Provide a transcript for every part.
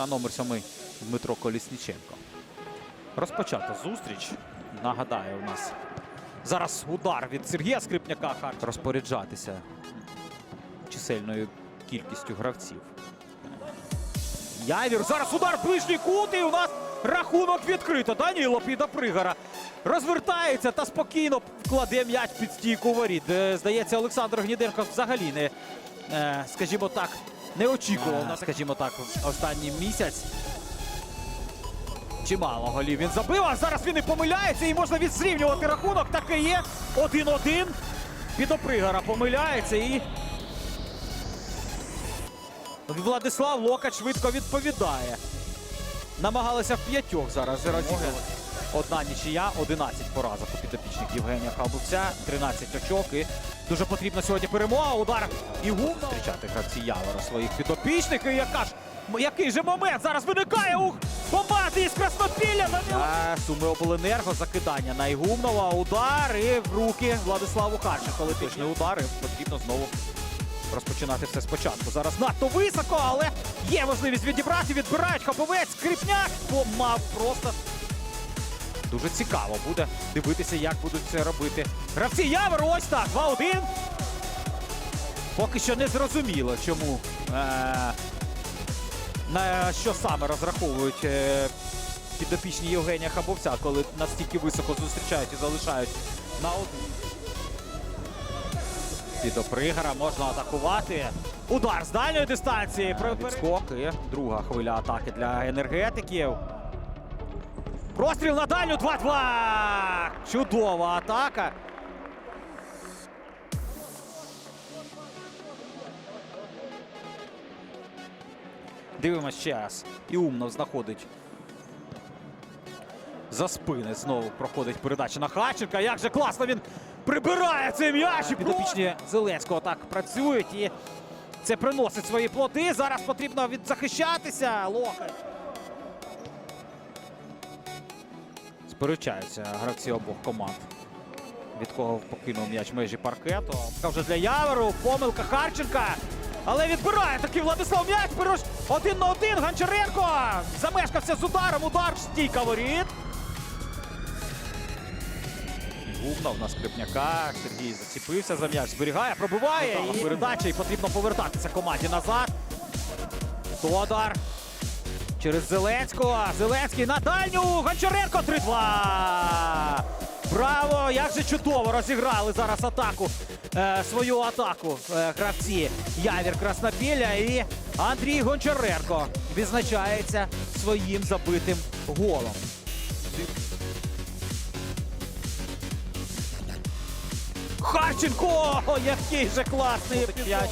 та номер 7 Дмитро Колісніченко. Розпочата зустріч. Нагадаю, у нас зараз удар від Сергія Скрипняка. Розпоряджатися чисельною кількістю гравців. Явір. Зараз удар в ближній кут і у нас рахунок відкрито. Даніло піда пригора. Розвертається та спокійно вкладе м'яч під стійку воріт. Е, Здається, Олександр Гніденко взагалі не, е, скажімо так, не очікував на, скажімо так, останній місяць. Чимало голів він забив, а зараз він і помиляється, і можна відсрівнювати рахунок. Так і є. 1-1. Підопригора помиляється і Владислав Локач швидко відповідає. Намагалися в п'ятьох зараз розіграти. Одна нічия, 11 поразок у підопічних Євгенія Халбуця, 13 очок. І дуже потрібна сьогодні перемога. Удар і гум зустрічати гравці Явора своїх підопічних. І яка ж який же момент зараз виникає у команди із Краснопілля. Данило. А, Суми обленерго закидання на Ігумнова. Удар і в руки Владиславу Харченко. Летичний удар. І потрібно знову розпочинати все спочатку. Зараз надто високо, але є можливість відібрати. Відбирають Хаповець, Скрипняк помав просто. Дуже цікаво буде дивитися, як будуть це робити. Гравці Явер, ось так, 2-1. Поки що не зрозуміло, чому. Е- на що саме розраховують е- підопічні Євгенія Хабовця, коли настільки високо зустрічають і залишають на один. Підопригора можна атакувати. Удар з дальньої дистанції. Відскок і друга хвиля атаки для енергетиків. Простріл на дальню 2-2. Чудова атака. Дивимось ще раз. І умно знаходить. За спини знову проходить передача на Хаченка. Як же класно він прибирає цей м'яч. І Підопічні Зеленського так працюють і це приносить свої плоди. Зараз потрібно відзахищатися. Локоть. Сперечаються гравці обох команд. Від кого покинув м'яч межі паркету. Вже для Яверу. Помилка Харченка. Але відбирає таки Владислав м'яч. Пирош один на один. Гончаренко замешкався з ударом. Удар стійка воріт. Гумнов на Скрипняка. Сергій заціпився за м'яч. Зберігає, пробиває. І передача. І потрібно повертатися команді назад. Тодар. Через Зеленського. Зеленський на дальню. Гончаренко 3-2. Браво! Як же чудово розіграли зараз атаку. Е, свою атаку е, гравці Явір Краснопілля і Андрій Гончаренко відзначається своїм забитим голом. Харченко! Який же класний епізод!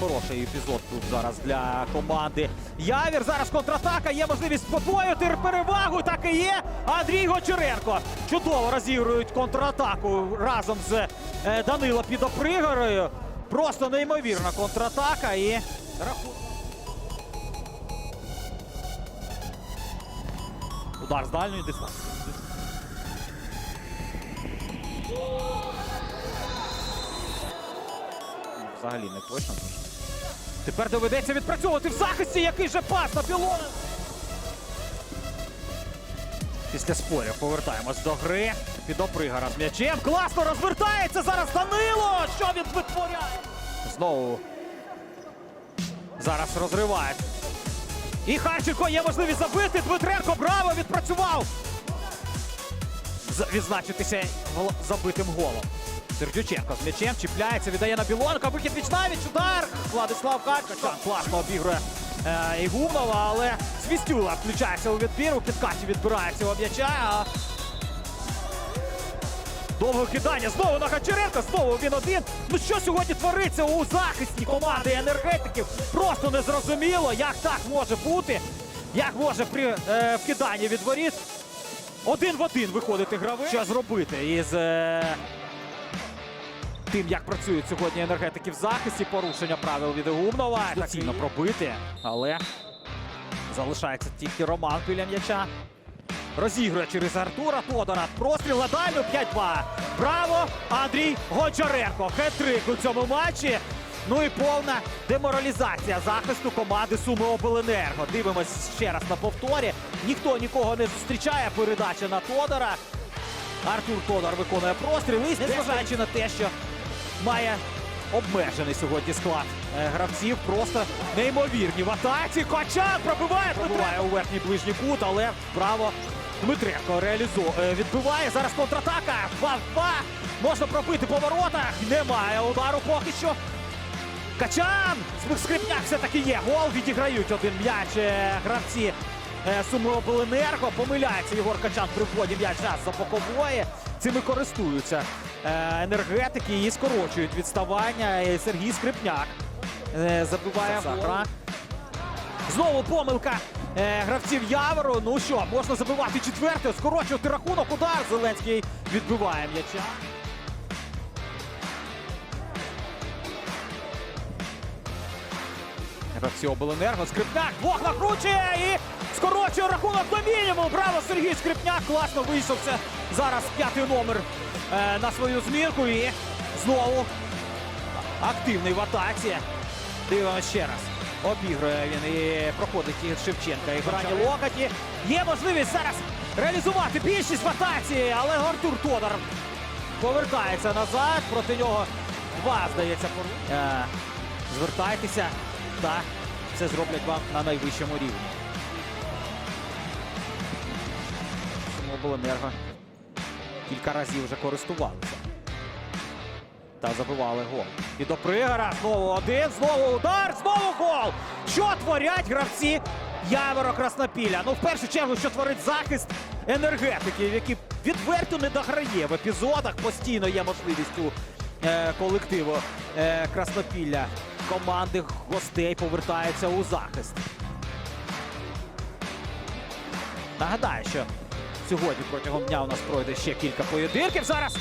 Хороший епізод тут зараз для команди. Явір. Зараз контратака. Є можливість подвоїти перевагу. Так і є. Андрій Гончаренко. Чудово розігрують контратаку разом з е, Данило Підопригорою. Просто неймовірна контратака і рахунок. Удар з дальньої дистанції. Взагалі не точно. Тепер доведеться відпрацьовувати в захисті. Який же пас на пілон. Після спорів повертаємось до гри. Підопригора з м'ячем. Класно розвертається зараз Данило. Що він витворяє? Знову. Зараз розривають. І Харченко є можливість забити. Дмитренко браво відпрацював. Відзначитися забитим голом. Сердюченко з м'ячем чіпляється, віддає на Білонка. Вихід віч навіч, удар. Владислав Качка класно обігрує е, Ігумнова, але Свістюла включається у відбір. У підкаті відбирає цього м'яча. А... Довге кидання знову на Гончаренка, знову він один. Ну що сьогодні твориться у захисті команди енергетиків? Просто незрозуміло, як так може бути. Як може при е, вкиданні від воріт один в один виходити гравець. Що зробити із е, тим, як працюють сьогодні енергетики в захисті, порушення правил від Гумнова. Доцільно пробити, але залишається тільки Роман біля м'яча. Розігрує через Артура Тодора. Простріл на дальню 5-2. Браво! Андрій Гончаренко. Хет-трик у цьому матчі. Ну і повна деморалізація захисту команди Суми Обленерго. Дивимось ще раз на повторі. Ніхто нікого не зустрічає. Передача на Тодора. Артур Тодор виконує простріл. І незважаючи на те, що має обмежений сьогодні склад е, гравців. Просто неймовірні в атаці. Качан пробиває, пробиває у верхній ближній кут, але вправо Дмитренко реалізує, відбиває. Зараз контратака. 2-2. Можна пробити по воротах. Немає удару поки що. Качан! Скрипняк все-таки є. Гол відіграють один м'яч е, гравці е, Обленерго. Помиляється Єгор Качан при вході м'яч зараз за бокової. Цими користуються е, енергетики і скорочують відставання. І Сергій Скрипняк е, забиває гра. Знову помилка е, гравців Явору. Ну що, можна забивати четверте, скорочувати рахунок. Удар. Зеленський відбиває м'яча. Гравці обленерго. Скрипняк двох накручує і скорочує рахунок до мінімуму. Браво, Сергій Скрипняк. Класно вийшовся зараз п'ятий номер е, на свою змінку. І знову активний в атаці. Дивимося ще раз. Обігрує він і проходить і Шевченка. І грані локоті. Є можливість зараз реалізувати більшість в атаці, але Артур Тодор повертається назад. Проти нього два, здається, Е, звертайтеся та це зроблять вам на найвищому рівні. Обленерго кілька разів вже користувалися. Та забивали гол. І до пригора знову один, знову удар, знову гол. Що творять гравці Яворо Краснопілля? Ну, в першу чергу, що творить захист енергетиків, які відверто не дограє в епізодах. Постійно є можливість у е, колективу е, Краснопілля. Команди гостей повертаються у захист. Нагадаю, що сьогодні протягом дня у нас пройде ще кілька поєдинків. Зараз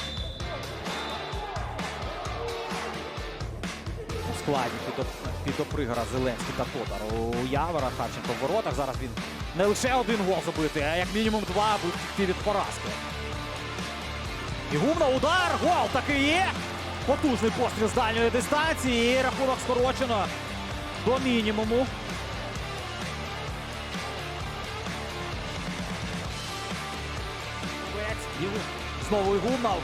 у складі під, під опригора Зеленський та Тодор. У Явора Харченко в воротах. Зараз він не лише один гол забити, а як мінімум два будуть втікти від поразки. І гумна удар, гол таки є. Потужний постріл з дальньої дистанції. І рахунок скорочено до мінімуму. Знову Ігумнов.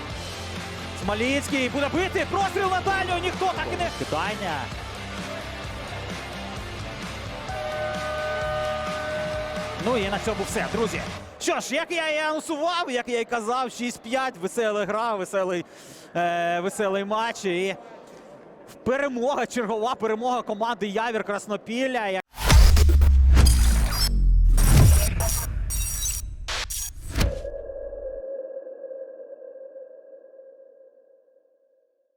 Смоліцький буде бити. Простріл на дальню. Ніхто так і не. Кидання. Ну і на цьому все, друзі. Що ж, як я і анонсував, як я і казав, 6-5, весела гра, веселий, е, веселий матч. І перемога, чергова перемога команди Явір Краснопілля.